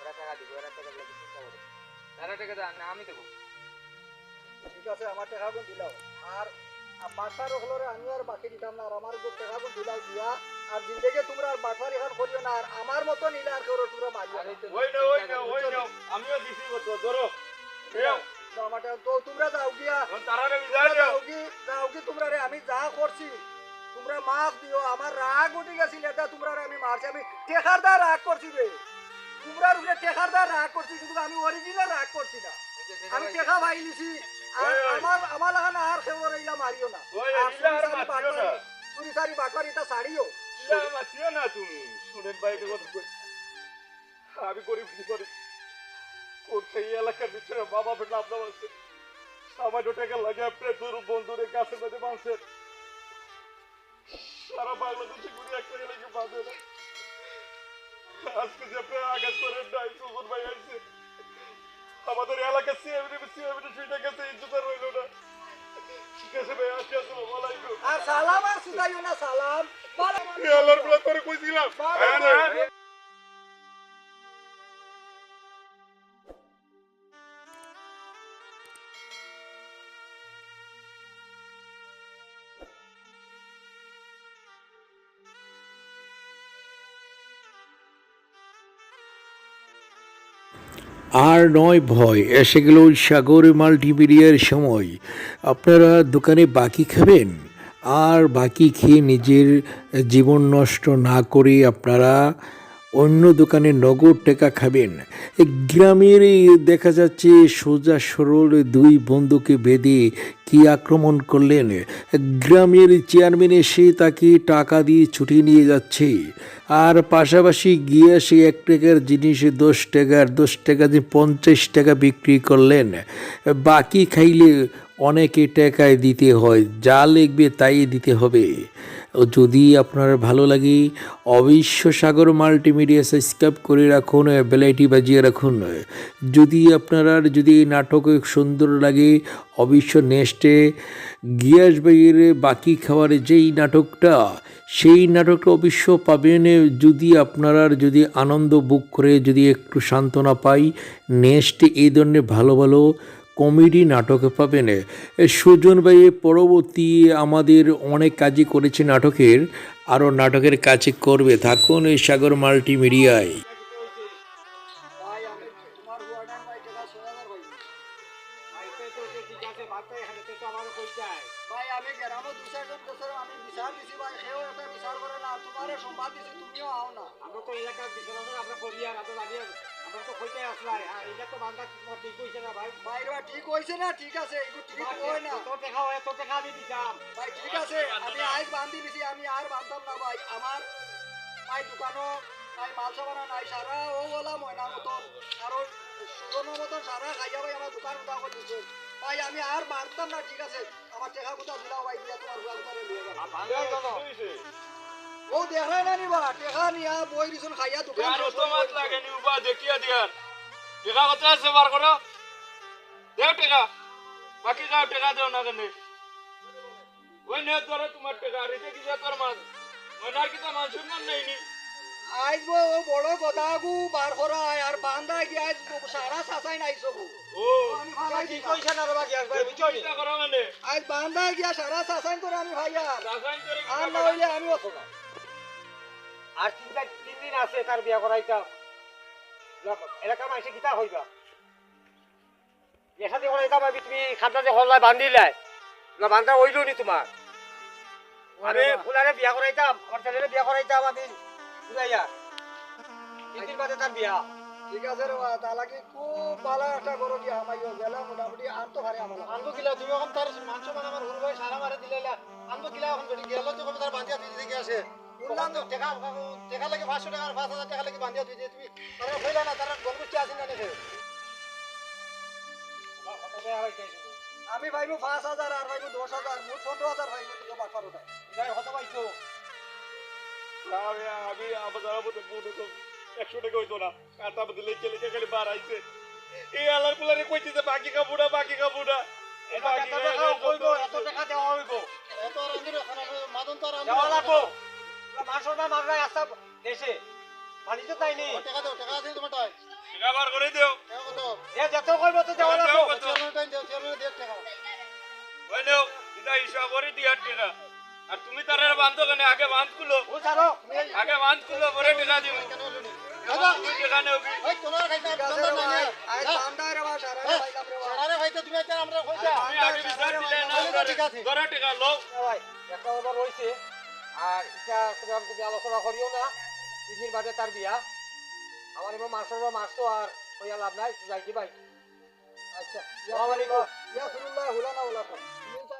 ওরা টাকা দিবে ওরা টাকা দিলে চিন্তা করো তারা টাকা দেয় না আমি দেবো। ঠিক আছে আমার টাকা গুণ দিলাও। আর বাসার হলরে আমি আর বাকি দিতাম না আর আমার টাকা গুণ দিলাও দিয়া। আর জিন্দগি তোমরা আর এখন করিও না আর আমার মতো নিলে আর কেউ তোমরা মারিও ওই না ওই না ওই না আমিও দিছি তো ধরো। আমার তো তোমরা যাও গিয়া। এখন তারারে তোমরা বিদায় দাও যাও কি যাও কি তোমরা রে আমি যা করছি তোমরা মাফ দিও আমার রাগ উঠে গেছিল এটা তোমরা আমি মারছি আমি টেকার দা রাগ করছি রে। তোমরা উপরে টেকার দা রাগ করছি কিন্তু আমি অরিজিনাল রাগ করছি না। আমি টেকা ভাই ওই। আমার আমার লাগান আর কেউ ইলা মারিও না। চুরি চারি বাটপারি এটা ছাড়িও। মাতিও না তুমি। শুনেন বাইরে আমি গরিব করি? করছে এই এলাকার ভিতরে বাবা বেটা আপনার আছে? সামান্য টাকা লাগে আপনি দূর বন্ধুরে কাছে বেঁধে বাঁধছেন সারা বাংলাদেশে ঘুরে একটা এলাকা বাঁধে না। আজকে যে আপনি আঘাত করেন নাই সুজন ভাই আছে আমাদের এলাকা সিএমডি সিএমডি সুইটা গেছে ইজ্জত আর রইল না। ঠিক আছে ভাই আসি আসসালামু আলাইকুম আর সালাম আর সুদাইও না সালাম। আল্লাহর বলা তোরে কইছিলাম। আর নয় ভয়, এসে গেল সাগর মাল্টিমিডিয়ার সময়। আপনারা দোকানে বাকি খাবেন? আর বাকি খেয়ে নিজের জীবন নষ্ট না করে আপনারা অন্য দোকানে নগদ টাকা খাবেন। গ্রামের দেখা যাচ্ছে সোজা সরল দুই বন্ধুকে বেঁধে কি আক্রমণ করলেন। গ্রামের চেয়ারম্যান এসে তাকে টাকা দিয়ে ছুটিয়ে নিয়ে যাচ্ছে। আর পাশাপাশি গিয়ে সে এক টাকার জিনিস দশ টাকার, দশ টাকা দিয়ে পঞ্চাশ টাকা বিক্রি করলেন, বাকি খাইলে অনেকে টাকায় দিতে হয়, যা লিখবে তাই দিতে হবে। ও যদি আপনার ভালো লাগে অবশ্য সাগর মাল্টিমিডিয়া সাবস্ক্রাইব করে রাখুন বেলাইটি বাজিয়ে রাখুন। যদি আপনারা যদি নাটক সুন্দর লাগে অবশ্য নেক্সটে গিয়াস ভাইয়ের বাকি খাওয়ার যেই নাটকটা, সেই নাটকটা অবশ্য পাবেন। যদি আপনারা যদি আনন্দ বুক করে, যদি একটু সান্ত্বনা পাই, নেক্সট এই ধরনের ভালো ভালো কমেডি নাটক পাবেন। এ সুজন ভাই পরবর্তী আমাদের অনেক কাজই করেছে নাটকের আরও নাটকের কাছে করবে। থাকুন এই সাগর মাল্টিমিডিয়ায়। ভাই আমি তোমার হুয়াডান ভাই টাকা ছয় হাজার ভাই ভাই আমি গ্রামে দু চারজন বছর আমি বিচার দিছি ভাই সেও একটা বিচার করে না। তোমারে সম্বাদ দিছি তুমিও আও না। আমরা তো এলাকার বিশ্বনাথ আমরা করি আর আমরা আমরা তো কইতে আসলাই আর এটা তো বান্ধা ঠিক কইছে না ভাই? ভাই রে, ঠিক হয়েছে না ঠিক আছে এগুলো ঠিক না। তো দেখা হয় তো দেখা আমি দিতাম। ভাই ঠিক আছে আমি আজ বান্ধি দিছি আমি আর বান্ধতাম না ভাই আমার ভাই দোকানও ভাই মাল সাবানা নাই সারা ও ওলা ময়না মতন আর ওই সুগমের মতন সারা খাইয়া ভাই আমার দোকান উঠা করে দিচ্ছে ভাই আমি আর বাঁধতাম না ঠিক আছে। আমার টেকা কোথা দিলাও ভাই দিয়া তোমার নিয়ে যাব ও দেখাই না নিবা টেকা নিয়া বই দিছুন খাইয়া দোকান তো মাত লাগেনি উবা দেখিয়া দিয়ার টেকা কত আছে বার করো দেও টেকা। বাকি যাও টেকা দেও না কেন? ওই নে ধরো তোমার টেকা। আর এটা কি যা তোর মাছ মনার কি তো মানুষের নাম নেই নি? আইজ ও বড় গদাগু বার করা আর বান্দা গিয়া আইজ সারা সাসাই নাই সবু ও কি। কইছে না রে বাকি আসবে বুঝছ নি? বান্দা গিয়া সারা সাসাই করে আমি ভাইয়া। রাসায়ন করে আর না হইলে আমি না আর তিন চার তিন দিন আছে তার বিয়া করাইতাম এলাকার মানুষে কিতা হইবা? এসাথে করাইতাম আমি তুমি খাতা যে হল্লাই বান্ধিলাই না বান্ধা হইল নি তোমার। আমি ফুলারে বিয়া করাইতাম আমার ছেলেরে বিয়া করাইতাম আমি। ফুলাইয়া তিন দিন বাদে তার বিয়া। ঠিক আছে রে বা তালাকে খুব ভালো একটা করো কি আমাইও গেলাম মোটামুটি আর তো ভারে আমার আনব কিলা তুমি এখন তার মাংস মানে আমার হুরু ভাই সারা মারে দিলে আনব কিলা এখন গেল তো কবে তার বান্ধিয়া দিতে দিকে আসে। বললাম তো টাকা টাকা লাগে পাঁচশো টাকা পাঁচ হাজার টাকা লাগে বান্ধিয়া দিতে তুমি তারা হইলা না তারা গলগুষ্টি আসেন না দেখে আমি ভাইবো পাঁচ হাজার আর ভাইবো দশ হাজার মোট পনেরো হাজার ভাইবো যাই হতে পাইছো। আমি আমি আমার যারা মতো বুড়ো তো একশো টাকা হইতো না। আর তারপর দিলে কে লেগে খালি বার আইছে এই আলার কুলারে কইতেছে বাকি কাপড় না বাকি কাপড় না এত টাকা দেওয়া হইব এত রান্ধি মাদন তো দেওয়া লাগবো। মাংস না মারলাই আসা দেশে। বাড়িতে তাইনি টাকা দাও টাকা আছে তোমার টাই টেকা বার করে দিও। টাকা কত? এ যত কইব তো দেওয়া লাগবে। কত? চেয়ারম্যান টাইম দেও চেয়ারম্যান দেও টাকা। ওই নেও এটা করে দিয়ার টেকা। আর তুমি তার বান্ধো কেন? আগে বাঁধ খুলো। ও ছাড়ো। আগে বাঁধ খুলো পরে টেকা দিব টেকা সারা খাইতে তুমি আজ আমরা আর ইটা তোমার তুমি আলোচনা করিও না। তিনদিন বাদে তার বিয়া। আমার এবার মাসের মারছো আর হইয়া লাভ নাই যাই কি ভাই আচ্ছা ইয়া ফিরুল্লাহ হুলানা হুলানা